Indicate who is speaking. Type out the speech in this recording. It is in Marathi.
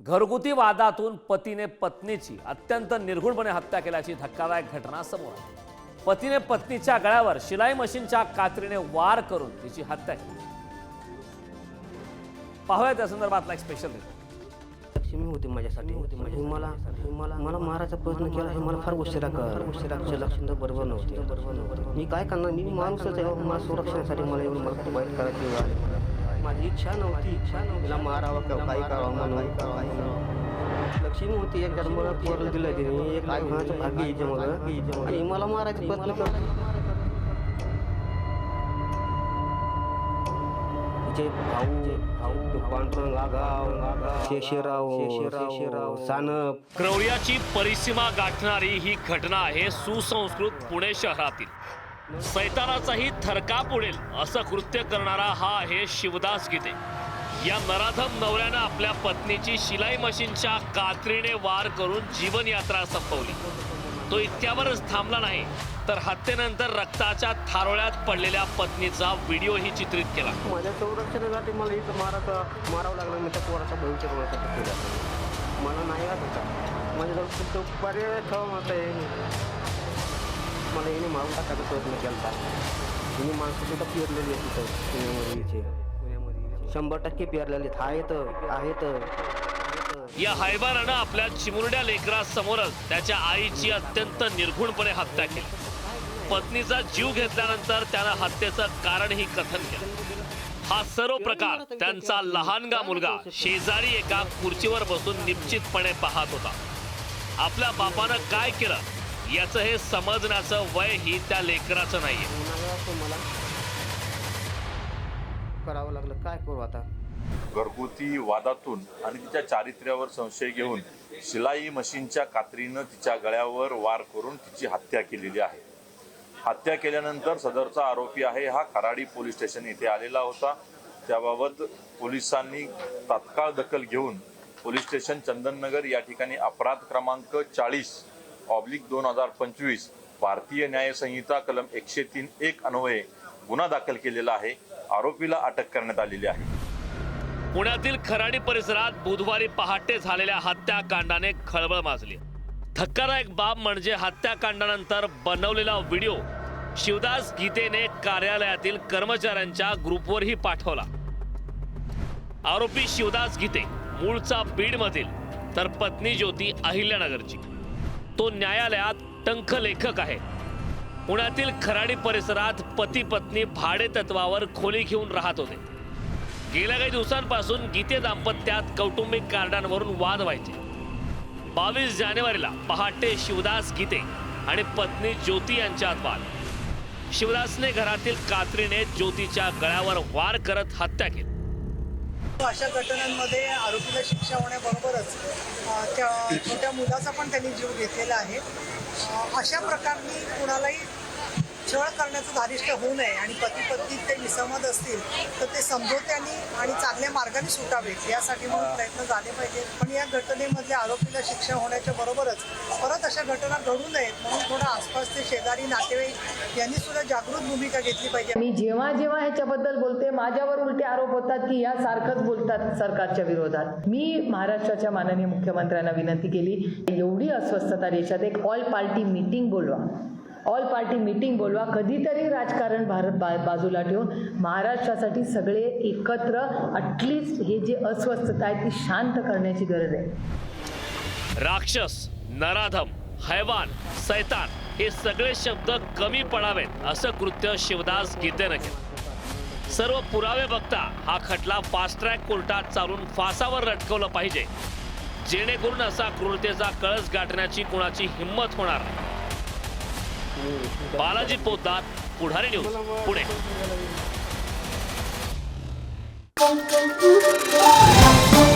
Speaker 1: घरगुती वादातून पतीने पत्नीची अत्यंत निर्घुणपणे हत्या केल्याची धक्कादायक घटना समोर आली. पतीने पत्नीच्या गळ्यावर शिलाई मशीनच्या कात्रीने वार करून तिची हत्या केली. पाहूया त्या संदर्भातला एक स्पेशल रिपोर्ट
Speaker 2: लक्ष्मी होती माझ्यासाठी. ही मला ही मला मला मारायचा प्रयत्न केला हे मला फार उशिरा कळलं उशिरा लक्षण बरोबर नव्हते बरोबर नव्हते. मी काय करणार? मी माणूसच आहे. मला संरक्षणासाठी मला एवढी मला वाईट करायची. माझी इच्छा नव्हती इच्छा नव्हती तिला मारावं किंवा काही करावं म्हणून. लक्ष्मी होती एक जन्म पोरला दिलं तिने. एक भाग्य आणि मला मारायचा प्रयत्न केला तिचे भाऊ भाऊ तो पांडुरंग आगाव शेषराव शेषराव सानप.
Speaker 1: क्रौर्याची परिसीमा गाठणारी ही घटना आहे सुसंस्कृत पुणे शहरातील. सैतानाचाही थरकाप उडेल असं कृत्य करणारा हा आहे शिवदास गीते. या नराधम नवऱ्यानं आपल्या पत्नीची शिलाई मशीनच्या कात्रीने वार करून जीवनयात्रा संपवली. तो इतक्यावरच थांबला नाही तर हत्येनंतर रक्ताच्या थारोळ्यात पडलेल्या पत्नीचा व्हिडिओही चित्रित केला.
Speaker 2: माझ्या संरक्षणासाठी मला इथं मारा मारावं लागलं मी त्या पोराचा भविष्य मला नाही वाटत. होता माझ्याजवळ पर्याय ठेवा मत आहे मला याने मारून टाकायचा प्रयत्न केला हिने माणसं सुद्धा पेरलेली आहे तिथं पुण्यामध्ये. शंभर टक्के पेरलेले आहेत. आहेत
Speaker 1: या हायबारानं आपल्या चिमुरड्या लेकरासमोरच त्याच्या आईची अत्यंत निर्घुणपणे हत्या केली. पत्नीचा जीव घेतल्यानंतर त्यानं हत्येचं कारणही कथन केलं. हा सर्व प्रकार त्यांचा लहानगा मुलगा शेजारी एका खुर्चीवर बसून निश्चितपणे पाहत होता. आपल्या बापानं काय केलं? याचं हे समजण्याचं वय ही त्या लेकराचं
Speaker 2: मला करावं लागलं. काय करू आता?
Speaker 3: घरगुती वादातून आणि तिच्या चारित्र्यावर संशय घेऊन शिलाई मशीनच्या कात्रीनं तिच्या गळ्यावर वार करून तिची हत्या केलेली आहे. हत्या केल्यानंतर सदरचा आरोपी आहे हा खराडी पोलीस स्टेशन येथे आलेला होता. त्याबाबत पोलिसांनी तात्काळ दखल घेऊन पोलीस स्टेशन चंदननगर या ठिकाणी अपराध क्रमांक चाळीस ऑब्लिक दोन हजार पंचवीस भारतीय न्याय संहिता कलम एकशे तीन एक अन्वये गुन्हा दाखल केलेला आहे आरोपीला अटक करण्यात आलेली आहे.
Speaker 1: पुण्यातील खराडी परिसरात बुधवारी पहाटे झालेल्या हत्याकांडाने खळबळ माजली. धक्कादायक बाब म्हणजे हत्याकांडानंतर बनवलेला व्हिडिओ. शिवदास गीतेने कार्यालयातील कर्मचाऱ्यांच्या ग्रुपवरही पाठवला. आरोपी शिवदास गीते मूळचा बीडमधील तर पत्नी ज्योती अहिल्यानगरची. तो न्यायालयात टंक लेखक आहे. पुण्यातील खराडी परिसरात पती पत्नी भाडे तत्वावर खोली घेऊन राहत होते. गेल्या काही दिवसांपासून गीते दाम्पत्यात कौटुंबिक कारणांवरून वाद व्हायचे. बावीस जानेवारीला पहाटे शिवदास गीते आणि पत्नी ज्योती यांच्यात वाद. शिवदासने घरातील कात्रीने ज्योतीच्या गळ्यावर वार करत हत्या केली.
Speaker 4: अशा घटनांमध्ये आरोपीला शिक्षा होण्याबरोबरच त्या छोट्या मुलाचा पण त्यांनी जीव घेतलेला आहे. अशा प्रकारनी कुणालाही छळ करण्याचं धारिष्ट होऊ नये आणि पती पत्नी ते विसंवाद असतील तर ते समजोत्याने आणि चांगल्या मार्गाने सुटावेत यासाठी म्हणून प्रयत्न झाले पाहिजेत पण या घटनेमधल्या आरोपीला शिक्षा होण्याच्या बरोबरच परत अशा घटना घडू नयेत म्हणून थोडं आसपासचे शेजारी नातेवाईक यांनी सुद्धा जागृत भूमिका घेतली पाहिजे.
Speaker 5: मी जेव्हा जेव्हा ह्याच्याबद्दल बोलते माझ्यावर उलटे आरोप होतात की या सारखंच बोलतात सरकारच्या विरोधात. मी महाराष्ट्राच्या माननीय मुख्यमंत्र्यांना विनंती केली एवढी अस्वस्थता देशात एक ऑल पार्टी मीटिंग बोलवा. ऑल पार्टी मीटिंग बोलवा कधीतरी राजकारण भारत बा बाजूला ठेवून महाराष्ट्रासाठी सगळे एकत्र अटलिस्ट हे जे अस्वस्थता आहे ती शांत करण्याची गरज आहे.
Speaker 1: राक्षस नराधम हैवान सैतान हे सगळे शब्द कमी पडावेत असं कृत्य शिवदास गीतेनं केलं. सर्व पुरावे बघता हा खटला फास्ट ट्रॅक कोर्टात चालून फासावर लटकवलं पाहिजे. जेणेकरून असा क्रूरतेचा कळस गाठण्याची कुणाची हिंमत होणार नाही. Balaji Potdar Pudhari News Pune
Speaker 6: Thank you.